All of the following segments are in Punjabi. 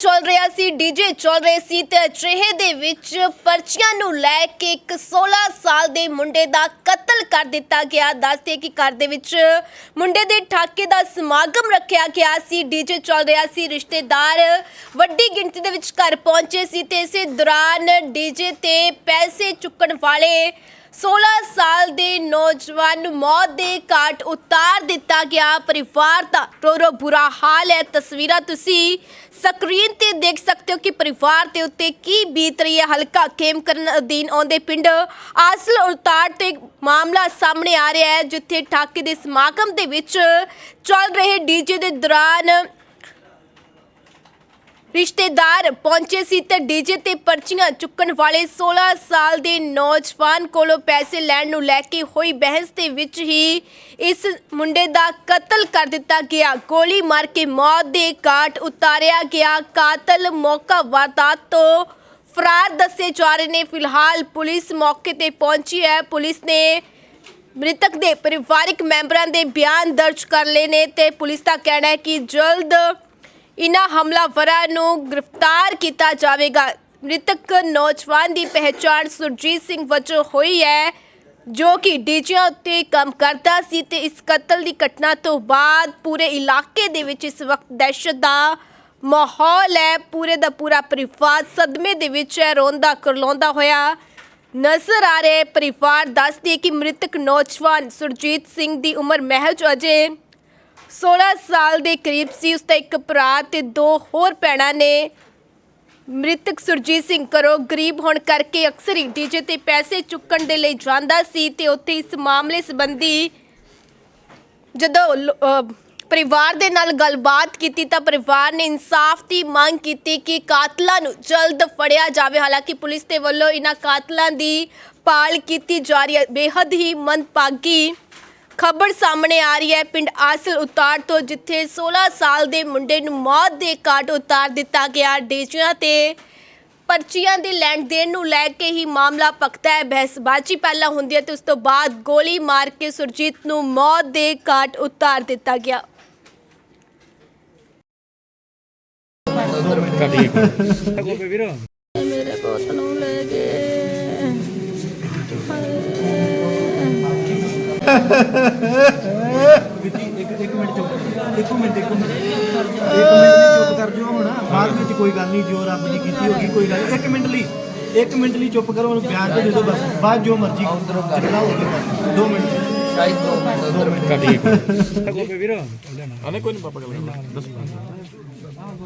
ਚੱਲ ਰਿਹਾ ਸੀ, ਡੀਜੇ ਚੱਲ ਰਹੇ ਸੀ ਤੇ ਅਜਿਹੇ ਦੇ ਵਿੱਚ ਪਰਚੀਆਂ ਨੂੰ ਲੈ ਕੇ ਇੱਕ 16 ਸਾਲ ਦੇ ਮੁੰਡੇ ਦਾ ਕਤਲ ਕਰ ਦਿੱਤਾ ਗਿਆ। ਦੱਸਦੇ ਕਿ ਘਰ ਦੇ ਵਿੱਚ ਮੁੰਡੇ ਦੇ ਠਾਕੇ ਦਾ ਸਮਾਗਮ ਰੱਖਿਆ ਗਿਆ ਸੀ। ਡੀਜੇ ਚੱਲ ਰਿਹਾ ਸੀ, ਰਿਸ਼ਤੇਦਾਰ ਵੱਡੀ ਗਿਣਤੀ ਦੇ ਵਿੱਚ ਘਰ ਪਹੁੰਚੇ ਸੀ ਤੇ ਇਸੇ ਦੌਰਾਨ ਡੀਜੇ ਤੇ ਪੈਸੇ ਚੁੱਕਣ ਵਾਲੇ 16 ਸਾਲ ਦੇ ਨੌਜਵਾਨ ਨੂੰ ਮੌਤ ਦੇ ਘਾਟ ਉਤਾਰ ਦਿੱਤਾ ਗਿਆ। ਪਰਿਵਾਰ ਦਾ ਰੋ ਬੁਰਾ ਹਾਲ ਹੈ। ਤਸਵੀਰਾਂ ਤੁਸੀਂ ਸਕਰੀਨ ਤੇ ਦੇਖ ਸਕਦੇ ਹੋ ਕਿ ਪਰਿਵਾਰ ਦੇ ਉੱਤੇ ਕੀ ਬੀਤ ਰਹੀ ਹੈ। ਹਲਕਾ ਖੇਮ ਕਰਨ ਅਧੀਨ ਆਉਂਦੇ ਪਿੰਡ ਆਸਲ ਉਤਾਰ ਤੇ ਇੱਕ ਮਾਮਲਾ ਸਾਹਮਣੇ ਆ ਰਿਹਾ ਹੈ, ਜਿੱਥੇ ਠਾਕੇ ਦੇ ਸਮਾਗਮ ਦੇ ਵਿੱਚ ਚੱਲ ਰਹੇ ਡੀਜੇ ਦੇ ਦੌਰਾਨ ਰਿਸ਼ਤੇਦਾਰ ਪਹੁੰਚੇ ਸੀ ਤੇ ਡੀਜੇ ਤੇ ਪਰਚੀਆਂ ਚੁੱਕਣ ਵਾਲੇ 16 ਸਾਲ ਦੇ ਨੌਜਵਾਨ ਕੋਲੋਂ ਪੈਸੇ ਲੈਣ ਨੂੰ ਲੈ ਕੇ ਹੋਈ ਬਹਿਸ ਦੇ ਵਿੱਚ ਹੀ ਇਸ ਮੁੰਡੇ ਦਾ ਕਤਲ ਕਰ ਦਿੱਤਾ ਗਿਆ। ਗੋਲੀ ਮਾਰ ਕੇ ਮੌਤ ਦੇ ਘਾਟ ਉਤਾਰਿਆ ਗਿਆ। ਕਾਤਲ ਮੌਕਾ ਵਾਰਦਾਤ ਤੋਂ ਫਰਾਰ ਦੱਸੇ ਜਾ ਰਹੇ ਨੇ। ਫਿਲਹਾਲ ਪੁਲਿਸ ਮੌਕੇ ਤੇ ਪਹੁੰਚੀ ਹੈ। ਪੁਲਿਸ ਨੇ ਮ੍ਰਿਤਕ ਦੇ ਪਰਿਵਾਰਕ ਮੈਂਬਰਾਂ ਦੇ ਬਿਆਨ ਦਰਜ ਕਰ ਲਏ ਨੇ ਤੇ ਪੁਲਿਸ ਦਾ ਕਹਿਣਾ ਹੈ ਕਿ ਜਲਦ ਇਨ੍ਹਾਂ ਹਮਲਾਵਰਾਂ ਨੂੰ ਗ੍ਰਿਫਤਾਰ ਕੀਤਾ ਜਾਵੇਗਾ। ਮ੍ਰਿਤਕ ਨੌਜਵਾਨ ਦੀ ਪਹਿਚਾਣ ਸੁਰਜੀਤ ਸਿੰਘ ਵਜੋਂ ਹੋਈ ਹੈ, ਜੋ ਕਿ ਡੀਜਿਆਂ ਉੱਤੇ ਕੰਮ ਕਰਦਾ ਸੀ ਤੇ ਇਸ ਕਤਲ ਦੀ ਘਟਨਾ ਤੋਂ ਬਾਅਦ ਪੂਰੇ ਇਲਾਕੇ ਦੇ ਵਿੱਚ ਇਸ ਵਕਤ ਦਹਿਸ਼ਤ ਦਾ ਮਾਹੌਲ ਹੈ। ਪੂਰੇ ਦਾ ਪੂਰਾ ਪਰਿਵਾਰ ਸਦਮੇ ਦੇ ਵਿੱਚ ਹੈ, ਰੋਂਦਾ ਕਰਲਾਉਂਦਾ ਹੋਇਆ ਨਜ਼ਰ ਆ ਰਿਹਾ ਪਰਿਵਾਰ ਦੱਸਦੀ ਹੈ ਕਿ ਮ੍ਰਿਤਕ ਨੌਜਵਾਨ ਸੁਰਜੀਤ ਸਿੰਘ ਦੀ ਉਮਰ ਮਹਿਜ ਅਜੇ 16 ਸਾਲ ਦੇ ਕਰੀਬ ਸੀ ਉਸ ਦਾ ਇੱਕ ਭਰਾ ਤੇ ਦੋ ਹੋਰ ਭੈਣਾਂ ਨੇ। ਮ੍ਰਿਤਕ ਸੁਰਜੀਤ ਸਿੰਘ ਕਰੋ ਗਰੀਬ ਹੋਣ ਕਰਕੇ ਅਕਸਰ ਹੀ ਡੀਜੇ ਤੇ ਪੈਸੇ ਚੁੱਕਣ ਦੇ ਲਈ ਜਾਂਦਾ ਸੀ ਤੇ ਉੱਥੇ ਇਸ ਮਾਮਲੇ ਸੰਬੰਧੀ ਜਦੋਂ ਲ- ਅਹ ਪਰਿਵਾਰ ਦੇ ਨਾਲ ਗੱਲਬਾਤ ਕੀਤੀ ਤਾਂ ਪਰਿਵਾਰ ਨੇ ਇਨਸਾਫ ਦੀ ਮੰਗ ਕੀਤੀ ਕਿ ਕਾਤਲਾਂ ਨੂੰ ਜਲਦ ਫੜਿਆ ਜਾਵੇ। ਹਾਲਾਂਕਿ ਪੁਲਿਸ ਦੇ ਵੱਲੋਂ ਇਹਨਾਂ ਕਾਤਲਾਂ ਦੀ ਪਾਲ ਕੀਤੀ ਜਾ ਰਹੀ ਹੈ। ਬੇਹੱਦ ਹੀ ਮੰਦਭਾਗੀ ਖਬਰ ਸਾਹਮਣੇ ਆ ਰਹੀ ਹੈ। ਪਿੰਡ ਆਸਲ ਉਤਾਰ ਤੋਂ ਜਿੱਥੇ 16 ਸਾਲ ਦੇ ਮੁੰਡੇ ਨੂੰ ਮੌਤ ਦੇ ਘਾਟ ਉਤਾਰ ਦਿੱਤਾ ਗਿਆ ਡੀਜਿਆਂ ਤੇ ਪਰਚੀਆਂ ਦੇ ਲੈਣ ਦੇਣ ਨੂੰ ਲੈ ਕੇ ਹੀ ਮਾਮਲਾ ਪਕਦਾ ਹੈ। ਬਹਿਸਬਾਜ਼ੀ ਪਹਿਲਾਂ ਹੁੰਦੀ ਹੈ ਤੇ ਉਸ ਤੋਂ ਬਾਅਦ ਗੋਲੀ ਮਾਰ ਕੇ ਸੁਰਜੀਤ ਨੂੰ ਮੌਤ ਦੇ ਘਾਟ ਉਤਾਰ ਦਿੱਤਾ ਗਿਆ। ਮੇਰੇ ਇੱਕ ਇੱਕ ਮਿੰਟ ਚੁੱਪ ਇੱਕ ਮਿੰਟ ਇੱਕ ਮਿੰਟ। ਇੱਕ ਮਿੰਟ ਲਈ ਚੁੱਪ ਕਰ ਜਾਓ ਹੁਣ ਬਾਅਦ ਵਿੱਚ ਕੋਈ ਗੱਲ ਨਹੀਂ ਜੋ ਰੱਬ ਨੇ ਕੀਤੀ ਹੋਗੀ ਕੋਈ ਗੱਲ ਇੱਕ ਮਿੰਟ ਲਈ ਇੱਕ ਮਿੰਟ ਲਈ ਚੁੱਪ ਕਰੋ ਉਹਨੂੰ ਬਿਆਨ ਤੇ ਦੇ ਦਿਓ ਬਸ। ਬਾਅਦ ਜੋ ਮਰਜ਼ੀ ਚਲਾ ਹੋ ਗਿਆ ਦੋ ਮਿੰਟ। ਦੋ ਮਿੰਟ ਆਨੇ ਕੋਈ ਨਹੀਂ ਪਾਪਾ ਗੱਲ ਕਰਦਾ ਦੱਸ।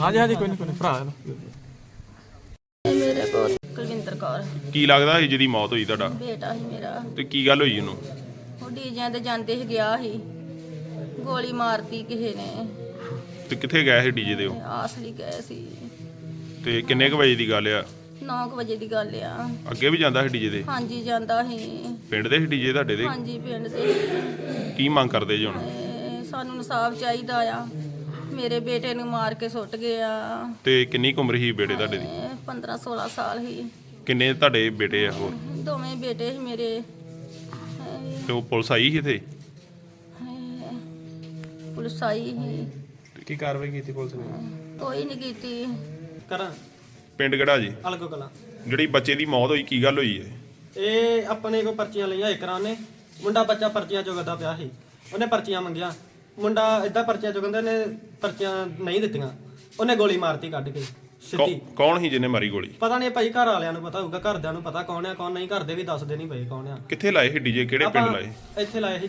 ਹਾਂਜੀ ਹਾਂਜੀ ਕੋਈ ਨਹੀਂ ਕੋਈ ਨਹੀਂ ਭਰਾ ਹੈ ਨਾ। ਮੇਰੇ ਪੁੱਤ ਕੁਲਵਿੰਦਰ ਕੌਰ। ਕੀ ਲੱਗਦਾ ਸੀ ਜਿਹਦੀ ਮੌਤ ਹੋਈ ਤੁਹਾਡਾ? ਬੇਟਾ ਸੀ ਮੇਰਾ। ਤੇ ਕੀ ਗੱਲ ਹੋਈ ਉਹਨੂੰ? ਉਹ ਡੀਜਿਆਂ ਤੇ ਜਾਂਦੇ ਸੀ ਗਿਆ ਸੀ। ਗੋਲੀ ਮਾਰਤੀ ਕਿਸੇ ਨੇ। ਤੇ ਕਿੱਥੇ ਗਏ ਸੀ ਡੀਜੇ ਦੇ ਉਹ? ਆਸਲੀ ਗਏ ਸੀ। ਤੇ ਕਿੰਨੇ ਕੁ ਵਜੇ ਦੀ ਗੱਲ ਆ? 9 ਵਜੇ ਦੀ ਗੱਲ ਆ। ਅੱਗੇ ਵੀ ਜਾਂਦਾ ਸੀ ਡੀਜੇ ਦੇ ਹਾਂਜੀ ਜਾਂਦਾ ਸੀ। ਪਿੰਡ ਦੇ ਸੀ ਡੀਜੇ ਤੁਹਾਡੇ ਦੇ? ਹਾਂਜੀ ਪਿੰਡ ਦੇ। ਕੀ ਮੰਗ ਕਰਦੇ ਜੀ ਹੁਣ? ਤੇ ਸਾਨੂੰ ਇਨਸਾਫ ਚਾਹੀਦਾ ਆ। ਮੇਰੇ ਬੇਟੇ ਨੂੰ ਮਾਰ ਕੇ ਸੁੱਟ ਗਿਆ ਤੇ ਕਿੰਨੀ ਕੁ ਉਮਰ ਸੀ ਬੇਟੇ ਤੁਹਾਡੇ ਦੀ? 15 16 ਸਾਲ ਹੀ ਕਿੰਨੇ ਤੁਹਾਡੇ ਬੇਟੇ ਆ ਹੋਰ? ਦੋਵੇਂ ਬੇਟੇ ਸੀ ਮੇਰੇ। ਤੇ ਉਹ ਪੁਲਿਸ ਆਈ ਸੀ ਇੱਥੇ? ਪੁਲਿਸ ਆਈ ਸੀ। ਕੀ ਕਾਰਵਾਈ ਕੀਤੀ ਪੁਲਿਸ ਨੇ? ਕੋਈ ਨਹੀਂ ਕੀਤੀ। ਕਰਾਂ ਪਿੰਡ ਕਿਹੜਾ ਜੀ? ਅਲਗੋ ਕਲਾਂ। ਜਿਹੜੀ ਬੱਚੇ ਦੀ ਮੌਤ ਹੋਈ ਕੀ ਗੱਲ ਹੋਈ ਹੈ? ਇਹ ਆਪਣੇ ਕੋ ਪਰਚੀਆਂ ਲਈਆਂ ਇਕਰਾਂ ਨੇ। ਮੁੰਡਾ ਬੱਚਾ ਪਰਚੀਆਂ ਚੁਗਦਾ ਪਿਆ ਸੀ। ਉਹਨੇ ਪਰਚੀਆਂ ਮੰਗੀਆਂ। ਮੁੰਡਾ ਇਦਾਂ ਪਰਚੀਆਂ ਚੁਗੰਦੇ ਨੇ ਪਰਚੀਆਂ ਨਹੀਂ ਦਿੱਤੀਆਂ। ਉਹਨੇ ਗੋਲੀ ਮਾਰਤੀ ਕੱਢ ਕੇ। ਸਿੱਧੀ। ਕੌ- ਕੌਣ ਸੀ ਜਿਹਨੇ ਮਾਰੀ ਗੋਲੀ? ਪਤਾ ਨਹੀਂ ਭਾਈ ਘਰ ਵਾਲਿਆਂ ਨੂੰ ਪਤਾ ਹੋਊਗਾ ਘਰਦਿਆਂ ਨੂੰ ਪਤਾ ਕੌਣ ਆ ਕੌਣ ਨਹੀਂ ਘਰ ਦੇ ਵੀ ਦੱਸਦੇ ਨਹੀਂ ਪਏ ਕੌਣ ਆ। ਕਿੱਥੇ ਲਾਏ ਸੀ ਡੀਜੇ? ਕਿਹੜੇ ਪਿੰਡ ਆਪਾਂ ਲਾਏ? ਇੱਥੇ ਲਾਏ ਸੀ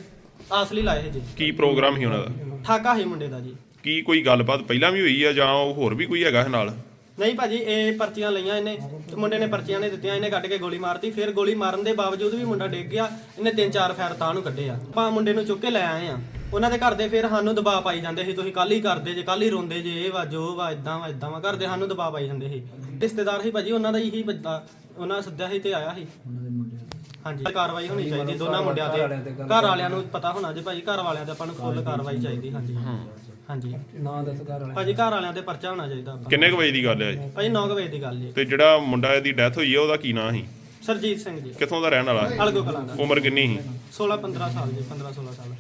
ਆਸਲੀ ਲਾਏ ਸੀ ਜੀ। ਕੀ ਪ੍ਰੋਗਰਾਮ ਸੀ ਉਹਨਾਂ ਦਾ? ਠਾਕਾ ਸੀ ਮੁੰਡੇ ਦਾ ਜੀ। ਕੀ ਕੋਈ ਗੱਲਬਾਤ ਪਹਿਲਾਂ ਵੀ ਹੋਈ ਆ ਜਾਂ ਉਹ ਹੋਰ ਵੀ ਕੋਈ ਹੈਗਾ ਇਹ ਨਾਲ? ਨਹੀਂ ਭਾਜੀ ਇਹ ਪਰਚੀਆਂ ਲਈਆਂ ਇਹਨੇ ਤੇ ਮੁੰਡੇ ਨੇ ਪਰਚੀਆਂ ਨੇ ਦਿੱਤੀਆਂ ਇਹਨੇ ਕੱਢ ਕੇ ਗੋਲੀ ਮਾਰਤੀ ਫਿਰ ਗੋਲੀ ਮਾਰਨ ਦੇ ਬਾਵਜੂਦ ਵੀ ਮੁੰਡਾ ਡਿੱਗ ਗਿਆ ਇਹਨੇ ਤਿੰਨ ਚਾਰ ਫੈਰ ਤਾਂ ਨੂੰ ਕੱਢੇ ਆ। ਆਪਾਂ ਮੁੰਡੇ ਨੂੰ ਚੁੱਕ ਕੇ ਲੈ ਆਏ ਆ। ਉਹਨਾਂ ਦੇ ਘਰ ਦੇ ਫਿਰ ਸਾਨੂੰ ਦਬਾਅ ਪਾਈ ਜਾਂਦੇ ਸੀ ਤੁਸੀਂ ਕੱਲ ਹੀ ਕਰਦੇ ਜੇ ਕੱਲ ਹੀ ਰੋਂਦੇ ਜੇ ਇਹ ਵਾ ਜੋ ਵਾ ਇਦਾਂ ਵਾ ਇਦਾਂ ਵਾ। ਘਰ ਦੇ ਸਾਨੂੰ ਦਬਾਅ ਪਾਈ ਜਾਂਦੇ ਸੀ। ਰਿਸ਼ਤੇਦਾਰ ਸੀ ਭਾਜੀ ਉਹਨਾਂ ਦਾ ਹੀ ਬੰਦਾ ਉਹਨਾਂ ਸੱਦਿਆ ਸੀ ਤੇ ਆਇਆ ਸੀ। ਹਾਂਜੀ ਕਾਰਵਾਈ ਹੋਣੀ ਚਾਹੀਦੀ ਦੋਨਾਂ ਮੁੰਡਿਆਂ ਤੇ। ਘਰ ਵਾਲਿਆਂ ਨੂੰ ਪਤਾ ਹੋਣਾ ਜੇ ਭਾਜੀ ਘਰ ਵਾਲਿਆਂ ਤੇ ਆਪਾਂ ਨੂੰ ਫੁੱਲ ਕਾਰਵਾਈ ਚਾਹੀਦੀ ਹਾਂਜੀ। ਹਾਂਜੀ। ਨਾਂ ਦੱਸ ਘਰ ਵਾਲਿਆਂ ਭਾਜੀ ਘਰ ਵਾਲਿਆਂ ਤੇ ਪਰਚਾ ਹੋਣਾ ਚਾਹੀਦਾ ਆਪਾਂ ਕਿੰਨੇ ਕੁ ਵਜੇ ਦੀ ਗੱਲ ਹੈ ਜੀ ਭਾਜੀ 9 ਵਜੇ ਦੀ ਗੱਲ ਜੀ। ਤੇ ਜਿਹੜਾ ਮੁੰਡਾ ਦੀ ਡੈਥ ਹੋਈ ਹੈ ਉਹਦਾ ਕੀ ਨਾਂ ਸੀ? ਸਰਜੀਤ ਸਿੰਘ ਜੀ। ਕਿੱਥੋਂ ਦਾ ਰਹਿਣ ਵਾਲਾ ਅਲਗੋ ਕਲਾਂ ਦਾ। ਉਮਰ ਕਿੰਨੀ ਸੀ? 16 15 ਸਾਲ ਜੀ 15 16 ਸਾਲ।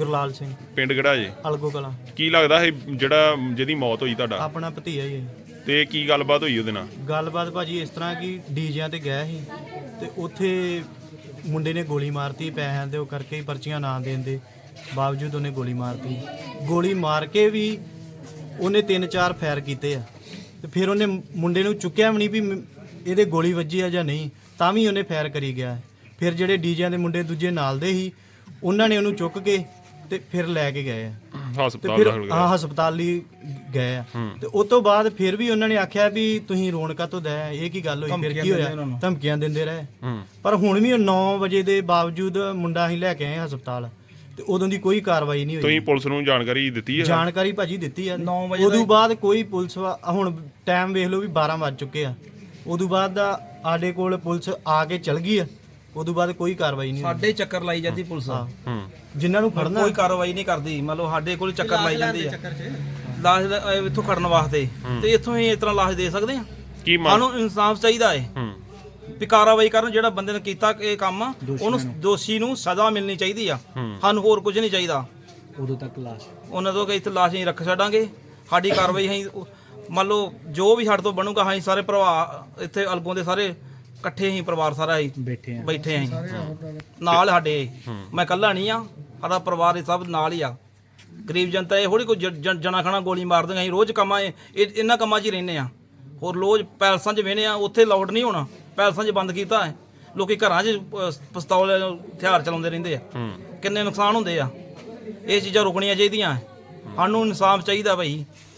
ਗੁਰਲਾਲ ਸਿੰਘ। ਪਿੰਡ ਕਿਹੜਾ ਜੀ? ਅਲਗੋ ਕਲਾਂ। ਕੀ ਲੱਗਦਾ ਹੈ ਜਿਹੜਾ ਜਿਹਦੀ ਮੌਤ ਹੋਈ ਤੁਹਾਡਾ? ਆਪਣਾ ਭਤੀਆ ਹੀ ਹੈ ਤੇ ਕੀ ਗੱਲਬਾਤ ਹੋਈ ਉਹਦੇ ਨਾਲ? ਗੱਲਬਾਤ ਭਾਜੀ ਇਸ ਤਰ੍ਹਾਂ ਕਿ ਡੀਜਿਆਂ ਤੇ ਗਿਆ ਸੀ ਤੇ ਉੱਥੇ ਮੁੰਡੇ ਨੇ ਗੋਲੀ ਮਾਰਤੀ ਪੈਸਿਆਂ ਦੇ ਉਹ ਕਰਕੇ ਹੀ ਪਰਚੀਆਂ ਨਾ ਦੇਣ ਦੇ ਬਾਵਜੂਦ ਉਹਨੇ ਗੋਲੀ ਮਾਰਤੀ। ਗੋਲੀ ਮਾਰ ਕੇ ਵੀ ਉਹਨੇ ਤਿੰਨ ਚਾਰ ਫਾਇਰ ਕੀਤੇ ਆ। ਤੇ ਫਿਰ ਉਹਨੇ ਮੁੰਡੇ ਨੂੰ ਚੁੱਕਿਆ ਵੀ ਨਹੀਂ ਵੀ ਮ- ਇਹਦੇ ਗੋਲੀ ਵੱਜੀ ਆ ਜਾਂ ਨਹੀਂ ਤਾਂ ਵੀ ਉਹਨੇ ਫਾਇਰ ਕਰੀ ਗਿਆ। ਫਿਰ ਜਿਹੜੇ ਡੀਜਿਆਂ ਦੇ ਮੁੰਡੇ ਦੂਜੇ ਨਾਲ ਦੇ ਸੀ ਉਹਨਾਂ ਨੇ ਉਹਨੂੰ ਚੁੱਕ ਕੇ ਤੇ ਫਿਰ ਲੈ ਕੇ ਗਏ ਆ। ਤੇ ਹਸਪਤਾਲ ਫਿਰ ਦਾਖਲ ਹਾਂ ਕਰਾਇਆ ਹਸਪਤਾਲ ਲਈ ਗਏ ਆ। ਤੇ ਉਸ ਤੋਂ ਬਾਅਦ ਫਿਰ ਵੀ ਉਹਨਾਂ ਨੇ ਆਖਿਆ ਵੀ ਤੁਸੀਂ ਰੋਣਕਾ ਤੋਂ ਦਇਆ ਇਹ ਕੀ ਗੱਲ ਹੋਈ ਫਿਰ ਕੀ ਹੋਇਆ? ਧਮਕੀਆਂ ਦਿੰਦੇ ਰਹੇ। ਹੂੰ। ਪਰ ਹੁਣ ਵੀ 9 ਵਜੇ ਦੇ ਬਾਵਜੂਦ ਮੁੰਡਾ ਅਸੀਂ ਲੈ ਕੇ ਆਏ ਹਸਪਤਾਲ। ਤੇ ਉਦੋਂ ਦੀ ਕੋਈ ਕਾਰਵਾਈ ਨਹੀਂ ਹੋਈ। ਤੁਸੀਂ ਪੁਲਿਸ ਨੂੰ ਜਾਣਕਾਰੀ ਦਿੱਤੀ ਹੈ? ਜਾਣਕਾਰੀ ਭਾਜੀ ਦਿੱਤੀ ਆ। ਉਦੋਂ ਬਾਅਦ ਕੋਈ ਪੁਲਿਸ ਵਾ- ਹੁਣ ਟਾਈਮ ਵੇਖ ਲਓ ਵੀ 12 ਵੱਜ ਚੁੱਕੇ ਆ। ਉਦੋਂ ਬਾਅਦ ਦਾ ਸਾਡੇ ਕੋਲ ਪੁਲਿਸ ਆ ਕੇ ਚਲ ਗਈ ਆ। ਉਦੋਂ ਬਾਅਦ ਕੋਈ ਕਾਰਵਾਈ ਨਹੀਂ ਸਾਡੇ ਚੱਕਰ ਲਾਈ ਜਾਂਦੀ ਪੁਲਿਸ ਹਾਂ। ਹੂੰ। ਜਿਨ੍ਹਾਂ ਨੂੰ ਫੜਨਾ ਕੋਈ ਕਾਰਵਾਈ ਨਹੀਂ ਕਰਦੀ। ਮੰਨ ਲਓ ਸਾਡੇ ਕੋਲ ਚੱਕਰ ਲਾਈ ਜਾਂਦੀ ਆ। ਲਾਸ਼ ਦਾ ਇੱਥੋਂ ਖੜਨ ਵਾਸਤੇ। ਤੇ ਇੱਥੋਂ ਹੀ ਇਸ ਤਰ੍ਹਾਂ ਲਾਸ਼ ਦੇ ਸਕਦੇ ਆ। ਕੀ ਮੰਗ ਸਾਨੂੰ ਇਨਸਾਫ ਚਾਹੀਦਾ ਏ। ਹੂੰ। ਵੀ ਕਾਰਵਾਈ ਕਰਨ ਜਿਹੜਾ ਬੰਦੇ ਨੇ ਕੀਤਾ ਇਹ ਕੰਮ ਉਹਨੂੰ ਦੋਸ਼ੀ ਨੂੰ ਸਜ਼ਾ ਮਿਲਣੀ ਚਾਹੀਦੀ ਆ। ਹੂੰ। ਸਾਨੂੰ ਹੋਰ ਕੁਝ ਨਹੀਂ ਚਾਹੀਦਾ। ਉਦੋਂ ਤੱਕ ਲਾਸ਼। ਉਹਨਾਂ ਤੋਂ ਕਿ ਇੱਥੇ ਲਾਸ਼ ਨਹੀਂ ਰੱਖ ਛੱਡਾਂਗੇ। ਸਾਡੀ ਕਾਰਵਾਈ ਉਹ- ਮੰਨ ਲਓ ਜੋ ਵੀ ਸਾਡੇ ਤੋਂ ਬਣੂਗਾ ਅਸੀਂ ਸਾਰੇ ਪਰਿਵਾਰ ਇੱਥੇ ਅਲਗੋਂ ਦੇ ਸਾਰੇ ਇਕੱਠੇ ਹੀ ਪਰਿਵਾਰ ਸਾਰਾ ਹੀ ਬੈਠੇ ਆ। ਬੈਠੇ ਆਂ ਨਾਲ। ਸਾਡੇ ਮੈਂ ਇਕੱਲਾ ਨਹੀਂ ਆ ਸਾਡਾ ਪਰਿਵਾਰ ਇਹ ਸਭ ਨਾਲ ਹੀ ਆ। ਗਰੀਬ ਜਨਤਾ ਇਹ ਥੋੜੀ ਕੋਈ ਜ- ਜਣਾ ਖਣਾ ਗੋਲੀ ਮਾਰ ਦਿੰਦੇ ਅਸੀਂ ਰੋਜ਼ ਕੰਮਾਂ ਇਹ ਇਹ- ਇਹਨਾਂ ਕੰਮਾਂ 'ਚ ਹੀ ਰਹਿੰਦੇ ਆ। ਹੋਰ ਰੋਜ਼ ਪੈਲਸਾਂ 'ਚ ਵੇਨੇ ਆ ਉੱਥੇ ਲਾਊਡ ਨਹੀਂ ਹੋਣਾ। ਪੈਲਸਾਂ 'ਚ ਬੰਦ ਕੀਤਾ ਹੈ। ਲੋਕੀ ਘਰਾਂ 'ਚ ਅਹ, ਪਿਸਤੌਲ ਹਥਿਆਰ ਚਲਾਉਂਦੇ ਰਹਿੰਦੇ ਆ। ਕਿੰਨੇ ਨੁਕਸਾਨ ਹੁੰਦੇ ਆ। ਇਹ ਚੀਜ਼ਾਂ ਰੁਕਣੀਆਂ ਚਾਹੀਦੀਆਂ ਸਾਨੂੰ ਇਨਸਾਫ ਚਾਹੀਦਾ ਭਾਈ